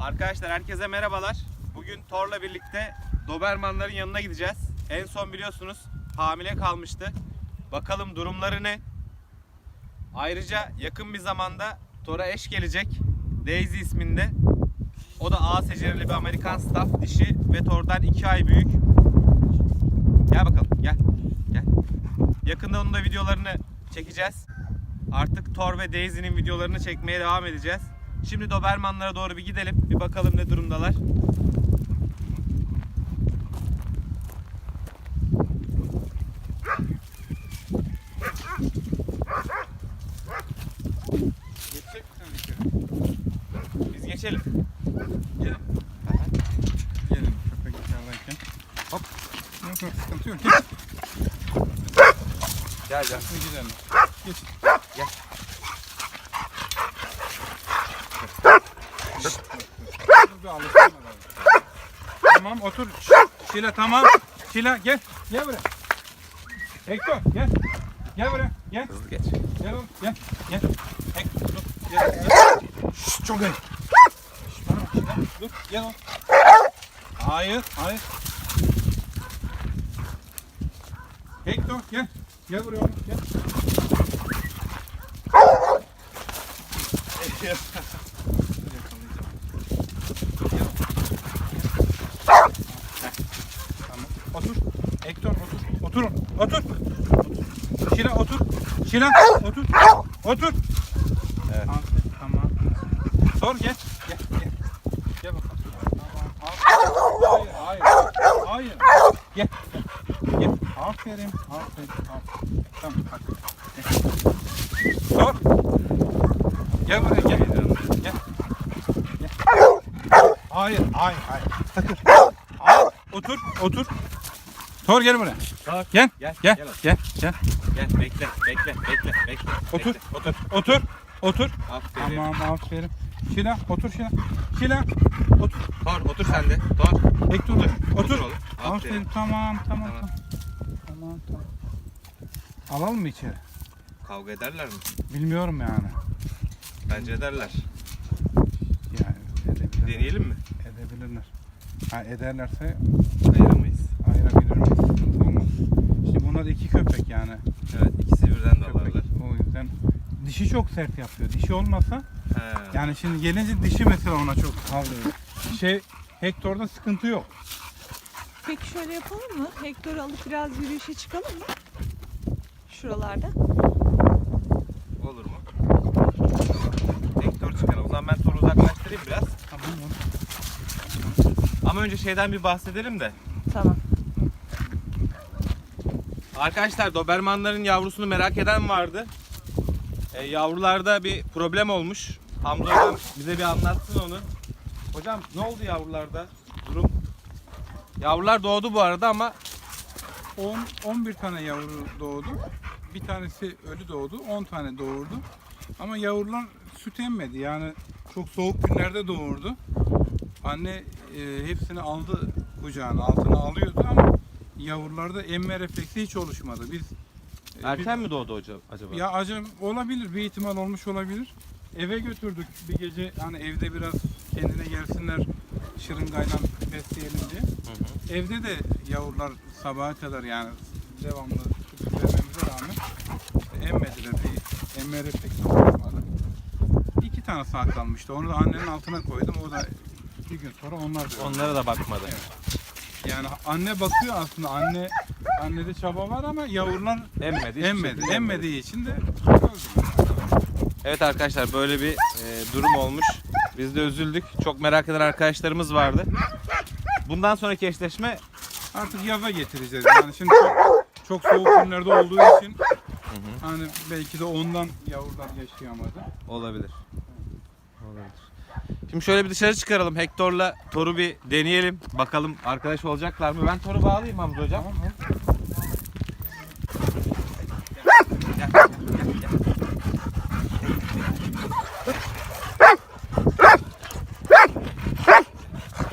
Arkadaşlar herkese merhabalar. Bugün Thor'la birlikte Dobermanların yanına gideceğiz. En son biliyorsunuz hamile kalmıştı. Bakalım durumları ne? Ayrıca yakın bir zamanda Thor'a eş gelecek. Daisy isminde. O da A secerili bir Amerikan staff dişi ve Thor'dan 2 ay büyük. Gel bakalım gel. Gel. Yakında onun da videolarını çekeceğiz. Artık Thor ve Daisy'nin videolarını çekmeye devam edeceğiz. Şimdi Dobermanlara doğru bir gidelim. Bir bakalım ne durumdalar. Geçecek içeri? Biz geçelim. Gelin. Gelin köpek içerideyken. Hop. Yok yok sıkıntı yok. Gel gel. Şimdi gidelim. Geç. Gel. Dur alışsın adam. Tamam otur. Şila tamam. Şila gel. Gel buraya. Hector gel. Gel buraya. Gel. Hızlı geç. Gel oğlum. Gel. Gel. Hector dur. Gel. gel. Şşş, çok iyi. Şşş, bana bak, Şila. Dur. Gel oğlum. Hayır. Hayır. Hector gel. Gel buraya oğlum. Gel. Tamam. Otur. Hector otur. Oturun. Otur. Şila otur. Şila otur. Otur. Evet. Aferin, tamam. Sor gel. Gel gel. Gel bakalım. Tamam. Hayır hayır. Hayır. Gel. Gel. Gel. Aferin. Aferin. Aferin. Tamam hadi. Gel. Sor. Gel buraya gel. Gel. Gel. Hayır, hayır, hayır. Sakın. Hayır. Otur, otur. Sor gel buraya. Thor. Gel. Gel, Gel. gel. Gel. Gel. Gel bekle bekle bekle bekle. Otur. Bekle, otur. Otur. Otur. Aferin. Tamam, aferin. Şila, otur Şila. Şila, otur. Thor otur sen de. Thor. Hector, otur. Otur. oğlum. Aferin. Aferin. Tamam, tamam, Tamam. tamam. Tamam, tamam. Alalım mı içeri? Kavga ederler mi? Bilmiyorum yani. Bence ederler. Yani edebilirler. Deneyelim mi? Edebilirler. Ha, ederlerse Ayıramayız. ayırabilir miyiz? Sıkıntı olmaz. Şimdi bunlar iki köpek yani. Evet ikisi birden Köpek. dalarlar. O yüzden dişi çok sert yapıyor. Dişi olmasa He. yani şimdi gelince dişi mesela ona çok havlıyor. Şey Hector'da sıkıntı yok. Peki şöyle yapalım mı? Hector'u alıp biraz yürüyüşe çıkalım mı? Şuralarda. Olur mu? Hector çıkar. O zaman ben Thor'u uzaklaştırayım biraz. Tamam mı? Ama önce şeyden bir bahsedelim de. Tamam. Arkadaşlar Dobermanların yavrusunu merak eden vardı. E, yavrularda bir problem olmuş. Hamza hocam bize bir anlatsın onu. Hocam ne oldu yavrularda? Durum. Yavrular doğdu bu arada ama 10 11 tane yavru doğdu. Bir tanesi ölü doğdu. 10 tane doğurdu. Ama yavrular süt emmedi. Yani çok soğuk günlerde doğurdu. Anne e, hepsini aldı kucağına, altına alıyordu ama yavrularda emme refleksi hiç oluşmadı. Biz erken mi doğdu hocam acaba? Ya acaba olabilir, bir ihtimal olmuş olabilir. Eve götürdük bir gece hani evde biraz kendine gelsinler şırıngayla besleyelim diye. Hı hı. Evde de yavrular sabaha kadar yani devamlı süt vermemize rağmen işte emmediler. Bir emme refleksi olmadı. İki tane sağ kalmıştı. Onu da annenin altına koydum. O da bir gün sonra onlar da öldü. Onlara da bakmadı. Yani anne bakıyor aslında. Anne annede çaba var ama yavrular Emmedi. hiçbir emmedi. şekilde Emmediği için de. Evet arkadaşlar böyle bir e, durum olmuş. Biz de üzüldük. Çok merak eden arkadaşlarımız vardı. Bundan sonraki eşleşme Artık yaza getireceğiz. Yani şimdi çok, çok soğuk günlerde olduğu için hani belki de ondan yavrular yaşayamadı. olabilir. Olabilir. Şimdi şöyle bir dışarı çıkaralım. Hector'la Thor'u bir deneyelim. Bakalım arkadaş olacaklar mı? Ben Thor'u bağlayayım Hamza hocam. Tamam mı? Gel, gel, gel, gel.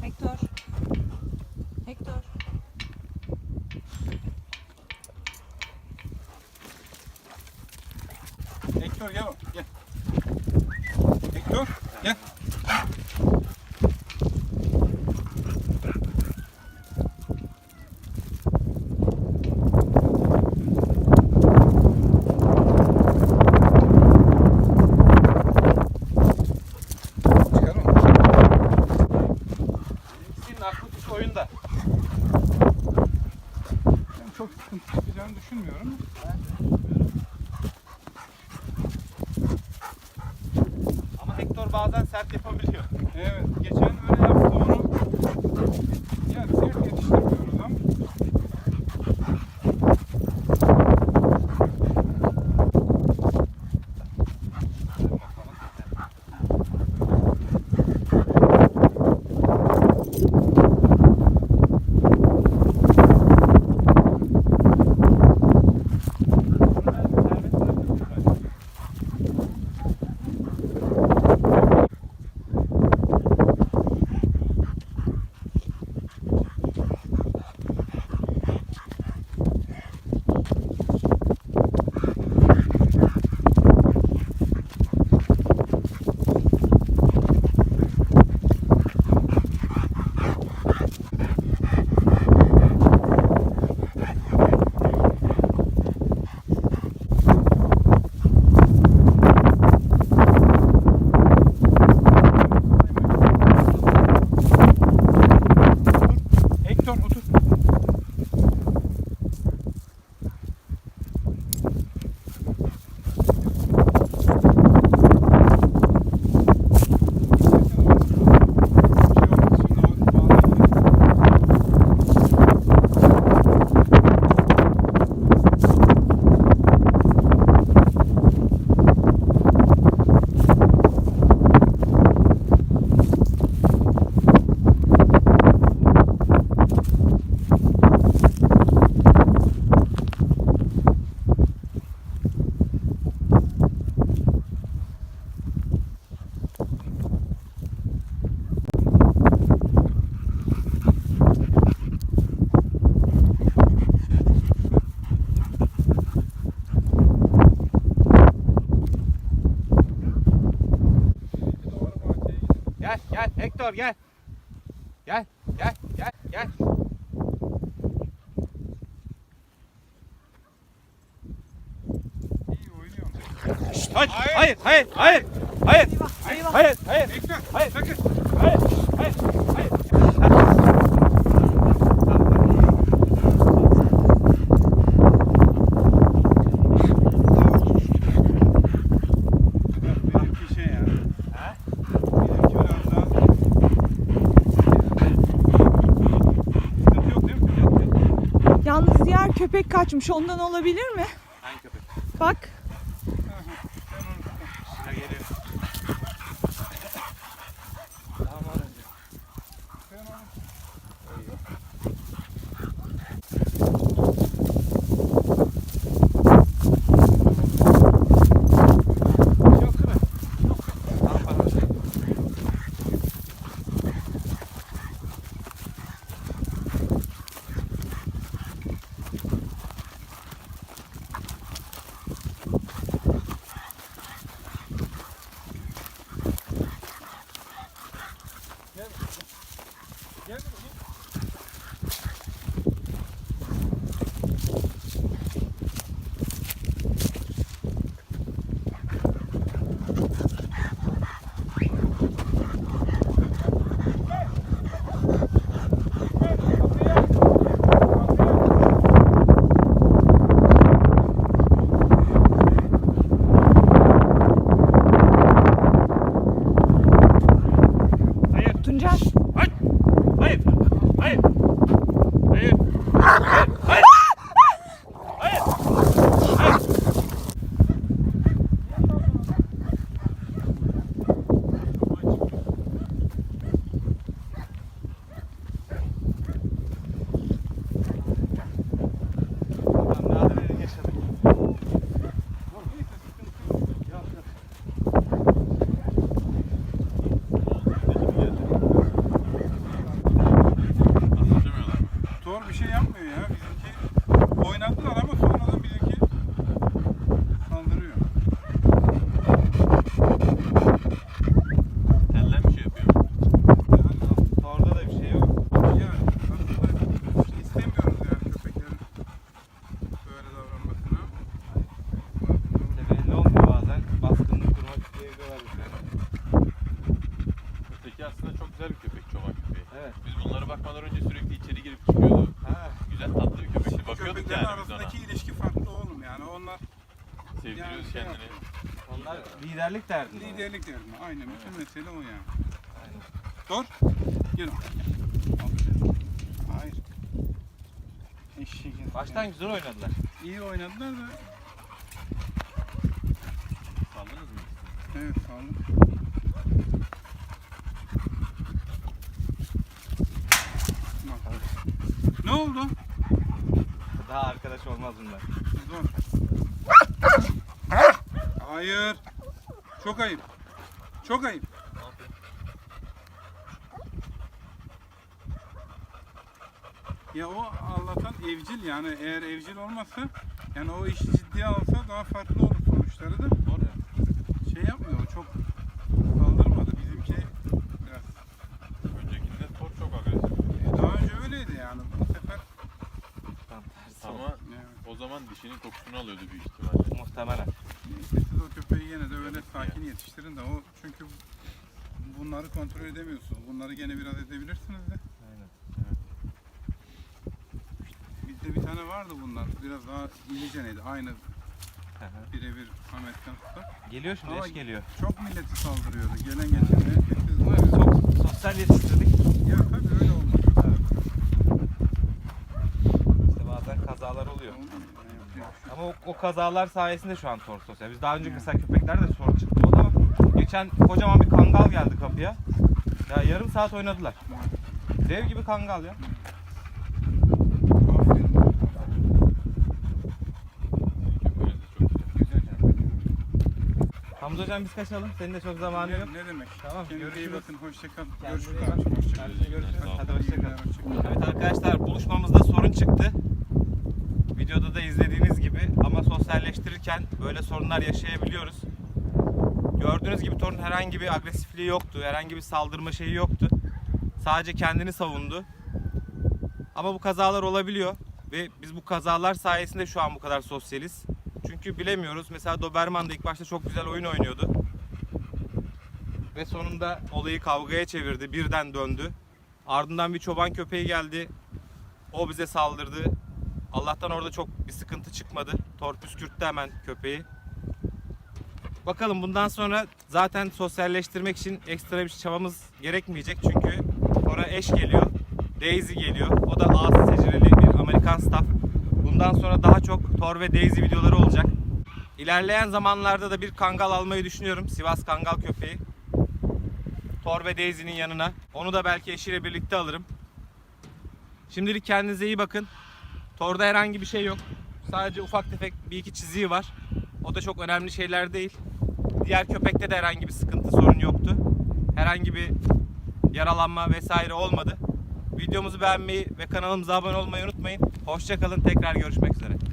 Hector. Hector. Hector gel oğlum, gel. Hector gel. Çıkar mı? İkisinin aklı kuş oyunda. Ben çok sıkıntı çıkacağını düşünmüyorum. Bazen sert yapabiliyor. Evet, geçen öyle yaptı onu. Ya sert yetiştirmiyoruz ama. Gel Hector gel. Gel gel gel gel. İyi oynuyorsun. Hayır hayır hayır hayır hayır Eyvah. hayır hayır Hector, Hayır. sakın. hayır hayır hayır. Benimki şey ya. Ha? Benimki biraz daha... Sıkıntı yok değil mi? Yalnız diğer köpek kaçmış. Ondan olabilir mi? Hangi köpek? Bak. Liderlik derdi. Liderlik derim. Aynen bütün mesele o yani. Dur. Gel. Hayır. Eşek. Baştan güzel oynadılar. iyi oynadılar da Saldınız mı? evet. Bak. Ne oldu? Daha arkadaş olmaz bunlar. Dur. Hayır. Çok ayıp. Çok ayıp. Ya o Allah'tan evcil yani eğer evcil olmasa yani o işi ciddiye alsa daha farklı olur sonuçları da. Doğru. Şey yapmıyor o çok saldırmadı bizimki biraz. Öncekinde Thor çok agresif. E, Daha önce öyleydi yani bu sefer Ama yani, o zaman dişinin kokusunu alıyordu büyük ihtimalle. Muhtemelen. Köpeği yine de öyle sakin yetiştirin de o çünkü bunları kontrol edemiyorsunuz. Bunları gene biraz edebilirsiniz de. Bizde bir tane vardı bunlar. Biraz daha iliceneydi. Aynı birebir Amerikan Usta. Geliyor şimdi Ama- eş geliyor. Çok milleti saldırıyordu. Gelen geçen. Var ya. Çok sosyal yetiştirdik. Ya tabii öyle olmuş. İşte bazen kazalar oluyor. Olmuyor. Ama o, o kazalar sayesinde şu an Thor sosyal. Biz daha önce mesela köpeklerde de sorun çıktı o da ama geçen kocaman bir kangal geldi kapıya. Ya yarım saat oynadılar. Dev gibi kangal ya. Hamza hocam biz kaçalım. Senin de çok zamanı yok. Ne, demek? Tamam, Kendinize iyi görüşürüz. bakın. Hoşça kalın. Kendine Görüşürüz. iyi bak. abi, Hoşça Hadi kalın. görüşürüz. Hadi hoşçakalın. Evet arkadaşlar buluşmamızda sorun çıktı. Videoda da izlediğiniz sosyalleştirirken böyle sorunlar yaşayabiliyoruz. Gördüğünüz gibi Thor'un herhangi bir agresifliği yoktu. Herhangi bir saldırma şeyi yoktu. Sadece kendini savundu. Ama bu kazalar olabiliyor ve biz bu kazalar sayesinde şu an bu kadar sosyaliz. Çünkü bilemiyoruz. Mesela Doberman da ilk başta çok güzel oyun oynuyordu. Ve sonunda olayı kavgaya çevirdi. Birden döndü. Ardından bir çoban köpeği geldi. O bize saldırdı. Allah'tan orada çok bir sıkıntı çıkmadı. Thor püskürttü hemen köpeği. Bakalım bundan sonra zaten sosyalleştirmek için ekstra bir çabamız gerekmeyecek. Çünkü Thor'a eş geliyor. Daisy geliyor. O da ağız secereli bir Amerikan staff. Bundan sonra daha çok Thor ve Daisy videoları olacak. İlerleyen zamanlarda da bir kangal almayı düşünüyorum. Sivas kangal köpeği. Thor ve Daisy'nin yanına. Onu da belki eşiyle birlikte alırım. Şimdilik kendinize iyi bakın. Thor'da herhangi bir şey yok. Sadece ufak tefek bir iki çiziği var. O da çok önemli şeyler değil. Diğer köpekte de herhangi bir sıkıntı sorun yoktu. Herhangi bir yaralanma vesaire olmadı. Videomuzu beğenmeyi ve kanalımıza abone olmayı unutmayın. Hoşçakalın. Tekrar görüşmek üzere.